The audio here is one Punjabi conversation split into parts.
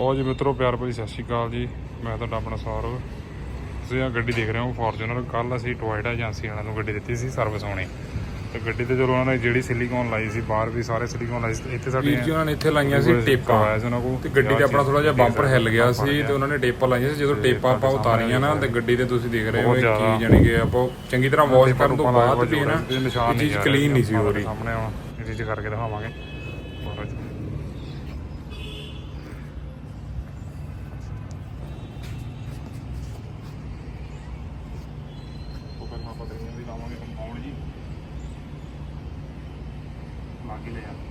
ਉਹ ਜੀ ਮਿੱਤਰੋ ਪਿਆਰ ਭਰੀ ਸਤਿ ਸ਼੍ਰੀ ਅਕਾਲ ਜੀ। ਮੈਂ ਤੁਹਾਡਾ ਆਪਣਾ ਸੌਰਵ ਤੁਸੀਂ ਆ ਗੱਡੀ ਦੇਖ ਰਹੇ ਹੋ ਫੋਰਚੂਨਰ ਕੱਲ ਅਸੀਂ ਟੋਇਟਾ ਏਜੰਸੀ ਵਾਲਿਆਂ ਨੂੰ ਗੱਡੀ ਦਿੱਤੀ ਸੀ ਸਰਵਿਸ ਹੋਣੀ। ਤੇ ਗੱਡੀ ਤੇ ਚਲੋ ਉਹਨਾਂ ਨੇ ਜਿਹੜੀ ਸਿਲੀਕੋਨ ਲਾਈ ਸੀ ਬਾਹਰ ਵੀ ਸਾਰੇ ਸਿਲੀਕੋਨ ਲਾਈ ਸੀ ਇੱਥੇ ਸਾਡੇ ਵੀਰ ਜੀ ਉਹਨਾਂ ਨੇ ਇੱਥੇ ਲਾਈਆਂ ਸੀ ਟੇਪਾਂ। ਸੀ ਉਹਨਾਂ ਕੋਲ। ਤੇ ਗੱਡੀ ਤੇ ਆਪਣਾ ਥੋੜਾ ਜਿਹਾ ਬੰਪਰ ਹਿੱਲ ਗਿਆ ਸੀ। ਤੇ ਉਹਨਾਂ ਨੇ ਟੇਪਾਂ ਲਾਈਆਂ ਸੀ। ਜਦੋਂ ਟੇਪਾਂ ਆਪਾਂ ਉਤਾਰੀਆਂ ਨਾ ਤੇ ਗੱਡੀ ਤੇ ਤੁਸੀਂ ਦੇਖ ਰਹੇ ਹੋ। ਕੀ ਜਾਣੀ ਕਿ ਆਪਾਂ ਚੰਗੀ ਤਰ੍ਹਾਂ ਵਾਸ਼ ਕਰਨ ਤੋਂ ਬਾਅਦ ਵੀ ਨਾ ਇਹ ਨਿਸ਼ਾਨ ਇਹ ਨਹੀਂ ਚੀਜ਼ ਕਲੀਨ ਨਹੀਂ ਸੀ ਹੋ ਰਹੀ। ਸਾਹਮਣੇ ਆਉਣਾ ਇਹ ਚੀਜ਼ ਕਰਕੇ ਦਿਖਾਵਾਂਗੇ। ਆਪਾਂ ਤਰੀਆਂ ਵੀ ਲਾਵਾਂਗੇ ਕੰਪਾਊਂਡ ਜੀ। ਲਾ ਲੈ ਜਾਂਦੇ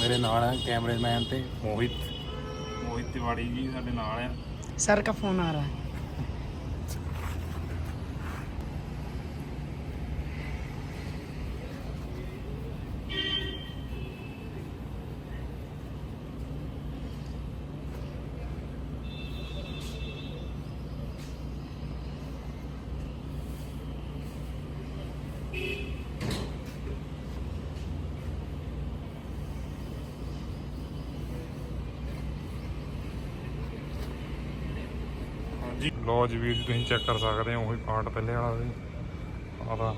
ਮੇਰੇ ਨਾਲ ਹੈ ਕੈਮਰਾਮੈਨ ਤੇ ਮੋਹਿਤ। ਮੋਹਿਤ ਤਿਵਾੜੀ ਜੀ ਸਾਡੇ ਨਾਲ ਆ। ਸਰ ਦਾ ਫੋਨ ਆ ਰਿਹਾ ਹੈ। ਲੋ ਜੀ ਵੀਰ ਤੁਸੀਂ ਚੈੱਕ ਕਰ ਸਕਦੇ ਹੋ ਉਹੀ ਪਾਰਟ ਪਹਿਲੇ ਵਾਲਾ ਸੀ ਆਦਾ